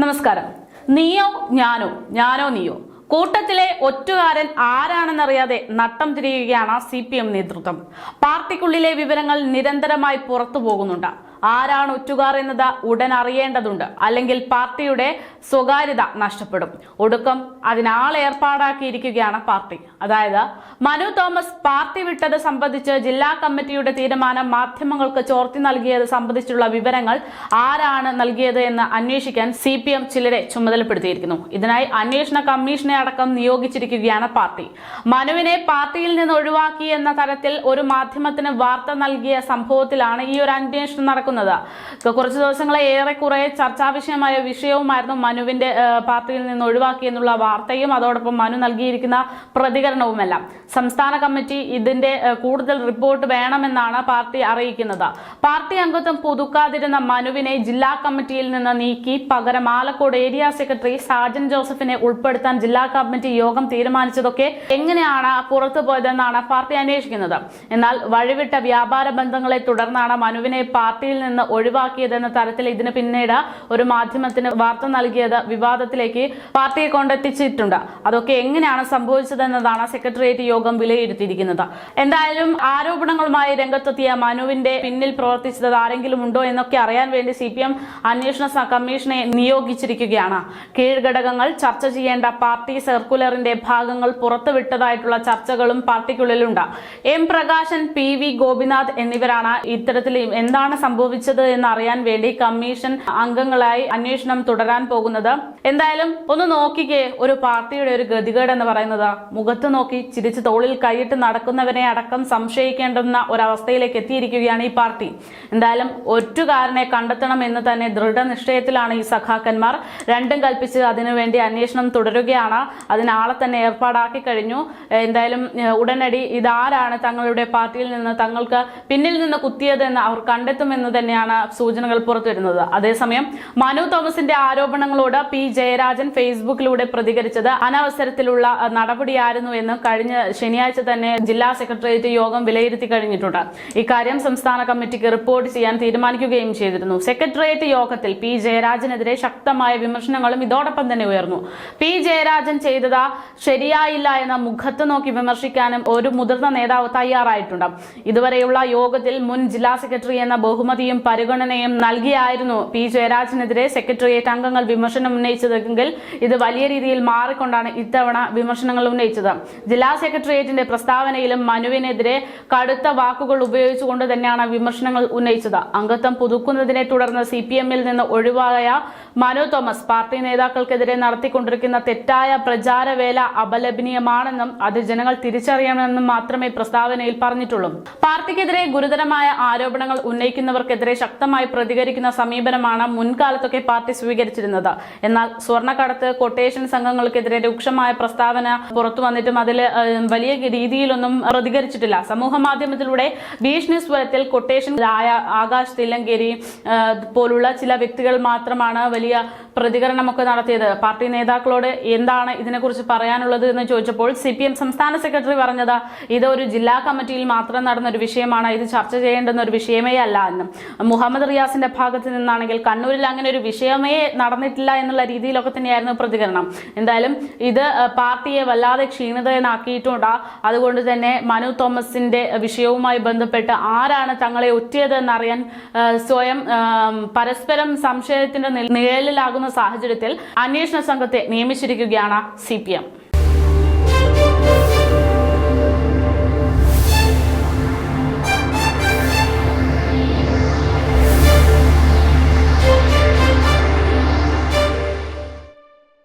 നമസ്കാരം. നീയോ ഞാനോ? ഞാനോ നീയോ? കൂട്ടത്തിലെ ഒറ്റുകാരൻ ആരാണെന്നറിയാതെ നട്ടം തിരിയുകയാണ് സി പി എം നേതൃത്വം. പാർട്ടിക്കുള്ളിലെ വിവരങ്ങൾ നിരന്തരമായി പുറത്തു പോകുന്നുണ്ട് ആരാണ് ഒറ്റുകാർ എന്നത് ഉടൻ അറിയേണ്ടതുണ്ട്. അല്ലെങ്കിൽ പാർട്ടിയുടെ സ്വകാര്യത നഷ്ടപ്പെടും. ഒടുക്കം അതിനാളേർപ്പാടാക്കിയിരിക്കുകയാണ് പാർട്ടി. അതായത് മനു തോമസ് പാർട്ടി വിട്ടത് സംബന്ധിച്ച് ജില്ലാ കമ്മിറ്റിയുടെ തീരുമാനം മാധ്യമങ്ങൾക്ക് ചോർത്തി നൽകിയത് സംബന്ധിച്ചുള്ള വിവരങ്ങൾ ആരാണ് നൽകിയത് എന്ന് അന്വേഷിക്കാൻ സി പി എം ചിലരെ ചുമതലപ്പെടുത്തിയിരിക്കുന്നു. ഇതിനായി അന്വേഷണ കമ്മീഷനെ അടക്കം നിയോഗിച്ചിരിക്കുകയാണ് പാർട്ടി. മനുവിനെ പാർട്ടിയിൽ നിന്ന് ഒഴിവാക്കി എന്ന തരത്തിൽ ഒരു മാധ്യമത്തിന് വാർത്ത നൽകിയ സംഭവത്തിലാണ് ഈ ഒരു അന്വേഷണം നടക്കുന്നത്. കുറച്ച് ദിവസങ്ങളെ ഏറെക്കുറെ ചർച്ചാ വിഷയമായ വിഷയവുമായിരുന്നു മനുവിന്റെ പാർട്ടിയിൽ നിന്ന് ഒഴിവാക്കി എന്നുള്ള വാർത്തയും അതോടൊപ്പം മനു നൽകിയിരിക്കുന്ന പ്രതികരണവുമെല്ലാം. സംസ്ഥാന കമ്മിറ്റി ഇതിന്റെ കൂടുതൽ റിപ്പോർട്ട് വേണമെന്നാണ് പാർട്ടി അറിയിക്കുന്നത്. പാർട്ടി അംഗത്വം പുതുക്കാതിരുന്ന മനുവിനെ ജില്ലാ കമ്മിറ്റിയിൽ നിന്ന് നീക്കി പകരം ആലക്കോട് ഏരിയ സെക്രട്ടറി സാജൻ ജോസഫിനെ ഉൾപ്പെടുത്താൻ ജില്ലാ കമ്മിറ്റി യോഗം തീരുമാനിച്ചതൊക്കെ എങ്ങനെയാണ് പുറത്തു പോയതെന്നാണ് പാർട്ടി അന്വേഷിക്കുന്നത്. എന്നാൽ വഴിവിട്ട വ്യാപാര ബന്ധങ്ങളെ തുടർന്നാണ് മനുവിനെ പാർട്ടിയിൽ നിന്ന് ഒഴിവാക്കിയതെന്ന തരത്തിൽ ഇതിന് പിന്നീട് ഒരു മാധ്യമത്തിന് വാർത്ത നൽകിയത് വിവാദത്തിലേക്ക് പാർട്ടിയെ കൊണ്ടെത്തിച്ചിട്ടുണ്ട്. അതൊക്കെ എങ്ങനെയാണ് സംഭവിച്ചതെന്നതാണ് സെക്രട്ടേറിയറ്റ് യോഗം വിലയിരുത്തിയിരിക്കുന്നത്. എന്തായാലും ആരോപണങ്ങളുമായി രംഗത്തെത്തിയ മനുവിന്റെ പിന്നിൽ പ്രവർത്തിച്ചത് ആരെങ്കിലും ഉണ്ടോ എന്നൊക്കെ അറിയാൻ വേണ്ടി സി പി എം അന്വേഷണ കമ്മീഷനെ നിയോഗിച്ചിരിക്കുകയാണ്. കീഴ്ഘടകങ്ങൾ ചർച്ച ചെയ്യേണ്ട പാർട്ടി സർക്കുലറിന്റെ ഭാഗങ്ങൾ പുറത്തുവിട്ടതായിട്ടുള്ള ചർച്ചകളും പാർട്ടിക്കുള്ളിലുണ്ട്. M Prakashan P V Gopinath എന്നിവരാണ് ഇത്തരത്തിൽ എന്താണ് സംഭവിച്ചത് എന്ന് അറിയാൻ വേണ്ടി കമ്മീഷൻ അംഗങ്ങളായി അന്വേഷണം തുടരാൻ പോകുന്നത്. എന്തായാലും ഒന്ന് നോക്കിക്കേ ഒരു പാർട്ടിയുടെ ഒരു ഗതികേട് എന്ന് പറയുന്നത്. മുഖത്ത് നോക്കി ചിരിച്ച് തോളിൽ കൈയിട്ട് നടക്കുന്നവരെ അടക്കം സംശയിക്കേണ്ടുന്ന ഒരവസ്ഥയിലേക്ക് എത്തിയിരിക്കുകയാണ് ഈ പാർട്ടി. എന്തായാലും ഒറ്റുകാരനെ കണ്ടെത്തണം എന്ന് തന്നെ ദൃഢനിശ്ചയത്തിലാണ് ഈ സഖാക്കന്മാർ. രണ്ടും കൽപ്പിച്ച് അതിനുവേണ്ടി അന്വേഷണം തുടരുകയാണ്. അതിനാളെ തന്നെ ഏർപ്പാടാക്കി കഴിഞ്ഞു. എന്തായാലും ഉടനടി ഇതാരാണ് തങ്ങളുടെ പാർട്ടിയിൽ നിന്ന് തങ്ങൾക്ക് പിന്നിൽ നിന്ന് കുത്തിയതെന്ന് അവർ കണ്ടെത്തുമെന്ന് തന്നെയാണ് സൂചനകൾ പുറത്തുവരുന്നത്. അതേസമയം മനു തോമസിന്റെ ആരോപണങ്ങളോട് പി ജയരാജൻ ഫേസ്ബുക്കിലൂടെ പ്രതികരിച്ചത് അനവസരത്തിലുള്ള നടപടിയായിരുന്നു എന്ന് കഴിഞ്ഞ ശനിയാഴ്ച തന്നെ ജില്ലാ സെക്രട്ടേറിയറ്റ് യോഗം വിലയിരുത്തി കഴിഞ്ഞിട്ടുണ്ട്. ഇക്കാര്യം സംസ്ഥാന കമ്മിറ്റിക്ക് റിപ്പോർട്ട് ചെയ്യാൻ തീരുമാനിക്കുകയും ചെയ്തിരുന്നു. സെക്രട്ടേറിയറ്റ് യോഗത്തിൽ പി ജയരാജനെതിരെ ശക്തമായ വിമർശനങ്ങളും ഇതോടൊപ്പം തന്നെ ഉയർന്നു. പി ജയരാജൻ ചെയ്തത് ശരിയായില്ല എന്ന മുഖത്ത് നോക്കി വിമർശിക്കാനും ഒരു മുതിർന്ന നേതാവ് തയ്യാറായിട്ടുണ്ട്. ഇതുവരെയുള്ള യോഗത്തിൽ മുൻ ജില്ലാ സെക്രട്ടറി എന്ന ബഹുമതിയും പരിഗണനയും നൽകിയായിരുന്നു പി ജയരാജനെതിരെ സെക്രട്ടേറിയറ്റ് അംഗങ്ങൾ വിമർശനം ഉന്നയിച്ചതെങ്കിൽ ഇത് വലിയ രീതിയിൽ മാറിക്കൊണ്ടാണ് ഇത്തവണ വിമർശനങ്ങൾ ഉന്നയിച്ചത്. ജില്ലാ സെക്രട്ടേറിയറ്റിന്റെ പ്രസ്താവനയിലും മനുവിനെതിരെ കടുത്ത വാക്കുകൾ ഉപയോഗിച്ചുകൊണ്ട് തന്നെയാണ് വിമർശനങ്ങൾ ഉന്നയിച്ചത്. അംഗത്വം പുതുക്കുന്നതിനെ തുടർന്ന് സി പി എമ്മിൽ നിന്ന് ഒഴിവായ മനു തോമസ് പാർട്ടി നേതാക്കൾക്കെതിരെ നടത്തിക്കൊണ്ടിരിക്കുന്ന തെറ്റായ പ്രചാരവേല അപലപനീയമാണെന്നും അത് ജനങ്ങൾ തിരിച്ചറിയണമെന്നും മാത്രമേ പ്രസ്താവനയിൽ പറഞ്ഞിട്ടുള്ളൂ. പാർട്ടിക്കെതിരെ ഗുരുതരമായ ആരോപണങ്ങൾ ഉന്നയിക്കുന്നവർക്കെതിരെ ശക്തമായി പ്രതികരിക്കുന്ന സമീപനമാണ് മുൻകാലത്തൊക്കെ പാർട്ടി സ്വീകരിച്ചിരുന്നത്. എന്നാൽ സ്വർണക്കടത്ത് കൊട്ടേഷൻ സംഘങ്ങൾക്കെതിരെ രൂക്ഷമായ പ്രസ്താവന പുറത്തു വന്നിട്ടും അതിൽ വലിയ രീതിയിലൊന്നും പ്രതികരിച്ചിട്ടില്ല. സമൂഹ മാധ്യമത്തിലൂടെ ഭീഷണി സ്വരത്തിൽ കൊട്ടേഷൻ ആയ ആകാശ് തില്ലങ്കേരി പോലുള്ള ചില വ്യക്തികൾ മാത്രമാണ് വലിയ പ്രതികരണമൊക്കെ നടത്തിയത്. പാർട്ടി നേതാക്കളോട് എന്താണ് ഇതിനെക്കുറിച്ച് പറയാനുള്ളത് എന്ന് ചോദിച്ചപ്പോൾ സി പി എം സംസ്ഥാന സെക്രട്ടറി പറഞ്ഞത് ഇത് ഒരു ജില്ലാ കമ്മിറ്റിയിൽ മാത്രം നടന്ന ഒരു വിഷയമാണ് ഇത് ചർച്ച ചെയ്യേണ്ടുന്ന ഒരു വിഷയമേ അല്ല എന്നും. മുഹമ്മദ് റിയാസിന്റെ ഭാഗത്ത് നിന്നാണെങ്കിൽ കണ്ണൂരിൽ അങ്ങനെ ഒരു വിഷയമേ നടന്നിട്ടില്ല എന്നുള്ള രീതിയിലൊക്കെ തന്നെയായിരുന്നു പ്രതികരണം. എന്തായാലും ഇത് പാർട്ടിയെ വല്ലാതെ ക്ഷീണിതനാക്കിയിട്ടുണ്ട്. അതുകൊണ്ട് തന്നെ മനു തോമസിന്റെ വിഷയവുമായി ബന്ധപ്പെട്ട് ആരാണ് തങ്ങളെ ഒറ്റയതെന്നറിയാൻ സ്വയം പരസ്പരം സംശയത്തിന്റെ നിഴലിലാകുന്ന സാഹചര്യത്തിൽ അന്വേഷണ സംഘത്തെ നിയമിച്ചിരിക്കുകയാണ് സി